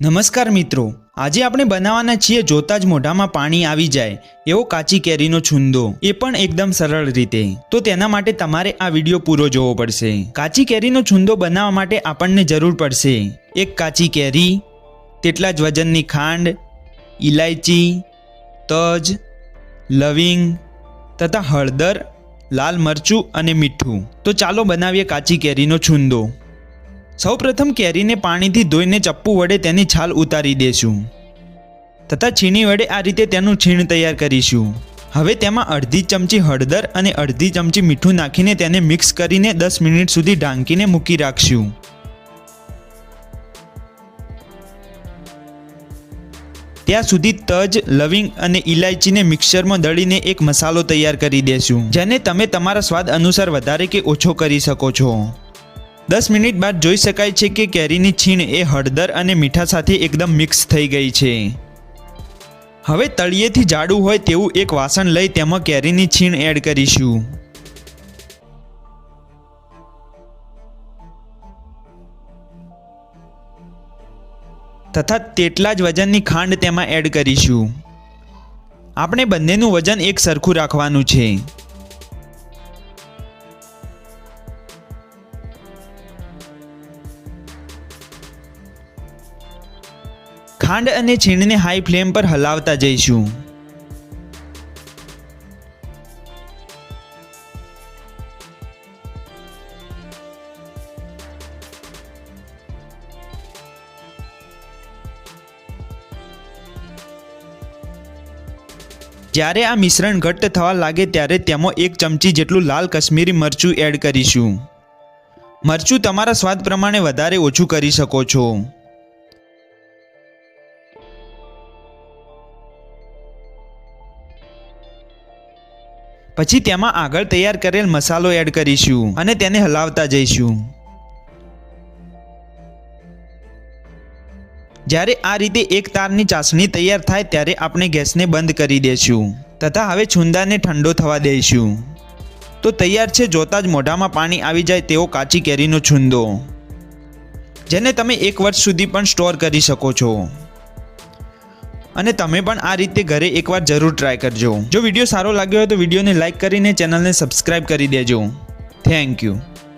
નમસ્કાર મિત્રો. આજે આપણે બનાવવાના છીએ જોતા જ મોઢામાં પાણી આવી જાય એવો કાચી કેરીનો છુંદો. એ પણ એકદમ સરળ રીતે. તો તેના માટે તમારે આ વીડિયો પૂરો જોવો પડશે. કાચી કેરીનો છુંદો બનાવવા માટે આપણને જરૂર પડશે એક કાચી કેરી, તેટલા જ વજનની ખાંડ ઇલાયચી તજ, લવિંગ તથા હળદર, લાલ મરચું અને મીઠું. તો ચાલો બનાવીએ કાચી કેરીનો છુંદો. સૌપ્રથમ કેરીને પાણીથી ધોઈને ચપ્પુ વડે તેની છાલ ઉતારી દેશું. તથા છીણી વડે આ રીતે તેનું છીણ તૈયાર કરીશું. હવે તેમાં અડધી ચમચી હળદર અને અડધી ચમચી મીઠું નાખીને તેને મિક્સ કરીને દસ મિનિટ સુધી ઢાંકીને મૂકી રાખશું. ત્યાં સુધી તજ, લવિંગ અને ઇલાયચીને મિક્સરમાં દળીને એક મસાલો તૈયાર કરી દેશું. જેને તમે તમારા સ્વાદ અનુસાર વધારે કે ઓછો કરી શકો છો. દસ મિનિટ બાદ જોઈ શકાય છે કે કેરીની છીણ એ હળદર અને મીઠા સાથે એકદમ મિક્સ થઈ ગઈ છે. હવે તળિયેથી જાડું હોય તેવું એક વાસણ લઈ તેમાં કેરીની છીણ એડ કરીશું. તથા તેટલા જ વજનની ખાંડ તેમાં એડ કરીશું. આપણે બંનેનું વજન એક સરખું રાખવાનું છે. ખાંડ અને છીણને હાઈ ફ્લેમ પર હલાવતા જઈશું. જ્યારે આ મિશ્રણ ઘટ્ટ થવા લાગે ત્યારે તેમાં એક ચમચી જેટલું લાલ કશ્મીરી મરચું એડ કરીશું. મરચું તમારા સ્વાદ પ્રમાણે વધારે ઓછું કરી શકો છો. પછી તેમાં આગળ તૈયાર કરેલ મસાલો એડ કરીશું અને તેને હલાવતા જઈશું. જ્યારે આ રીતે એક તારની ચાસણી તૈયાર થાય ત્યારે આપણે ગેસને બંધ કરી દઈશું તથા હવે છુંદાને ઠંડો થવા દઈશું. તો તૈયાર છે જોતા જ મોઢામાં પાણી આવી જાય તેવો કાચી કેરીનો છુંદો, જેને તમે એક વર્ષ સુધી પણ સ્ટોર કરી શકો છો. અને તમે પણ આ રીતે ઘરે એકવાર જરૂર ટ્રાય કરજો. જો વીડિયો સારો લાગ્યો હોય તો વિડીયોને લાઇક કરીને ચેનલને સબસ્ક્રાઇબ કરી દેજો. Thank you